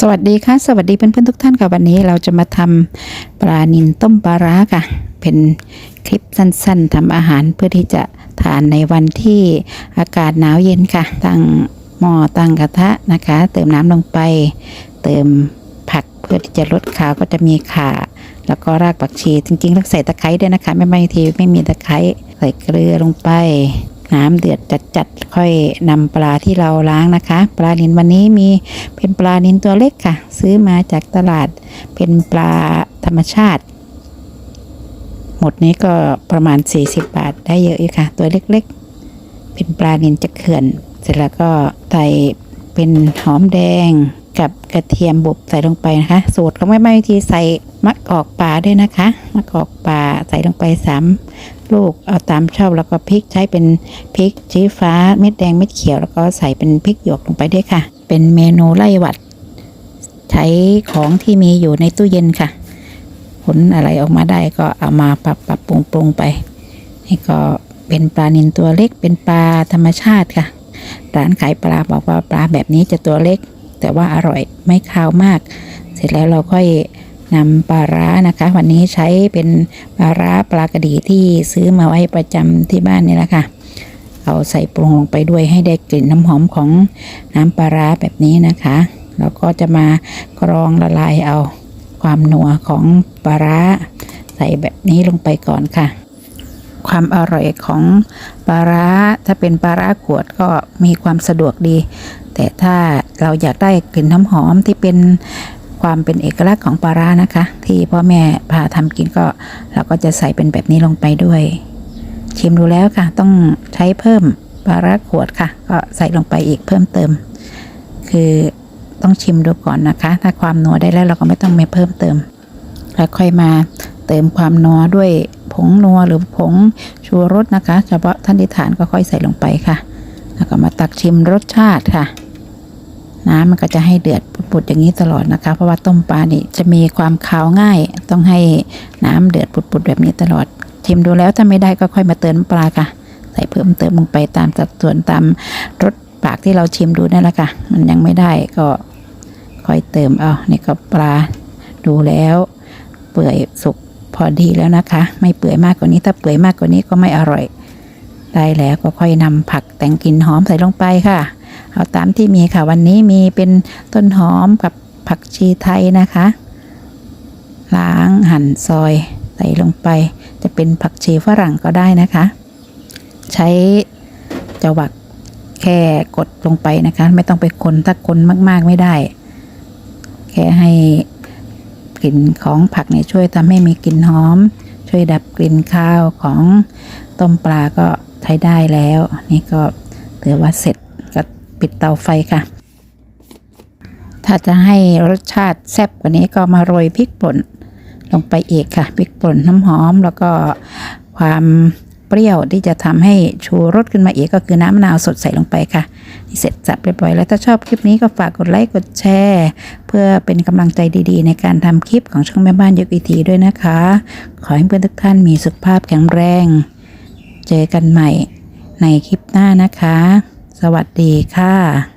สวัสดีค่ะ สวัสดีเพื่อนๆทุกท่านค่ะวันนี้เราจะมาทำปลานิลต้มปลาร้าค่ะ เป็นคลิปสั้นๆทำอาหารเพื่อที่จะทานในวันที่อากาศหนาวเย็นค่ะ ตั้งหม้อตั้งกระทะนะคะ เติมน้ำลงไป เติมผักเพื่อที่จะลดขาวก็จะมีข่า แล้วก็รากผักชีจริงๆแล้วใส่ตะไคร้ด้วยนะคะ ไม่บางทีไม่มีตะไคร้ใส่เกลือลงไป น้ำเดือดจัดๆค่อยนำปลาที่เราล้างนะคะ ปลานิลวันนี้มีเป็นปลานิลตัวเล็กค่ะ ซื้อมาจากตลาดเป็นปลาธรรมชาติ หมดนี้ก็ประมาณ 40 บาทได้เยอะอยู่ค่ะ ตัวเล็กๆ เป็นปลานิลจากเขื่อน เสร็จแล้วก็ใส่เป็นหอมแดงกับกระเทียมบุบใส่ลงไปนะคะ สูตรเขาไม่ไม่วิธีใส่มะกอกป่าด้วยนะคะมะกอกป่าใส่ลงไปสาม ลูกเอาตามชอบแล้วก็พริกใช้เป็นพริกชี้ฟ้าเม็ดแดงเม็ดเขียวแล้วก็ใส่เป็นพริกหยวกลงไปด้วยค่ะ เป็นเมนูไล่หวัด ใช้ของที่มีอยู่ในตู้เย็นค่ะ ผลอะไรออกมาได้ก็เอามาปรับปรับปรุงปรุงไปนี่ก็เป็นปลานิลตัวเล็กเป็นปลาธรรมชาติค่ะ ร้านขายปลาบอกว่าปลาแบบนี้จะตัวเล็ก แต่ว่าอร่อยไม่คาวมาก เสร็จแล้วเราค่อย นำปลาร้านะคะ วันนี้ใช้เป็นปลาร้าปลากระดีที่ซื้อมาไว้ประจำที่บ้านนี่แหละค่ะ เอาใส่ปรุงลงไปด้วยให้ได้กลิ่นน้ำหอมของน้ำปลาร้าแบบนี้นะคะแล้วก็จะมากรองละลายเอาความนัวของปลาร้า ใส่แบบนี้ลงไปก่อนค่ะ ความอร่อยของปลาร้าถ้าเป็นปลาร้าขวดก็มีความสะดวกดี แต่ถ้าเราอยากได้กลิ่นน้ำหอมที่เป็น ความเป็นเอกลักษณ์ของปลาร้านะคะ ที่พ่อแม่พาทำกินก็ เราก็จะใส่เป็นแบบนี้ลงไปด้วย ชิมดูแล้วค่ะ ต้องใช้เพิ่มปลาร้าขวดค่ะ ก็ใส่ลงไปอีกเพิ่มเติม คือต้องชิมดูก่อนนะคะ ถ้าความนัวได้แล้วเราก็ไม่ต้องมาเพิ่มเติม แล้วค่อยมาเติมความนัวด้วยผงนัวหรือผงชูรสนะคะ เฉพาะท่านที่ทานก็ค่อยใส่ลงไปค่ะ แล้วก็มาตักชิมรสชาติค่ะ น้ำมันก็จะให้เดือดปุดๆอย่างนี้ตลอดนะคะ เพราะว่าต้มปลานี่จะมีความคาวง่าย ต้องให้น้ำเดือดปุดๆแบบนี้ตลอดชิมดูแล้วถ้าไม่ได้ก็ค่อยมาเติมปลาค่ะ ใส่เพิ่มเติมลงไปตามสัดส่วนตามรสปากที่เราชิมดูนั่นแหละค่ะ มันยังไม่ได้ก็ค่อยเติมเอานี่ก็ปลาดูแล้ว เปื่อยสุกพอดีแล้วนะคะ ไม่เปื่อยมากกว่านี้ถ้าเปื่อยมากกว่านี้ก็ไม่อร่อย ได้แล้วก็ค่อยนำผักแต่งกลิ่นหอมใส่ลงไปค่ะ เอาตามที่มีค่ะวันนี้มีเป็นต้นหอมกับผักชีไทยนะคะ ล้างหั่นซอยใส่ลงไป จะเป็นผักชีฝรั่งก็ได้นะคะ ใช้จวักแค่กดลงไปนะคะ ไม่ต้องไปคนถ้าคนมาก ๆ ไม่ได้ แค่ให้กลิ่นของผักเนี่ยช่วยทำให้มีกลิ่นหอม ช่วยดับกลิ่นข้าวของต้มปลาก็ใช้ได้แล้ว นี่ก็ถือว่าเสร็จ ปิดเตาไฟค่ะ ถ้าจะให้รสชาติแซ่บกว่านี้ก็มาโรยพริกป่นลงไปอีกค่ะพริกป่นน้ำหอมแล้วก็ความเปรี้ยวที่จะทำให้ชูรสขึ้นมาอีกก็คือน้ำมะนาวสดใส่ลงไปค่ะนี่เสร็จสับเรียบร้อยแล้วถ้าชอบคลิปนี้ก็ฝากกดไลค์กดแชร์ เพื่อเป็นกำลังใจดีๆ ในการทำคลิปของช่องแม่บ้านยุกอีทีด้วยนะคะ ขอให้เพื่อนทุกท่านมีสุขภาพแข็งแรง เจอกันใหม่ในคลิปหน้านะคะ สวัสดีค่ะ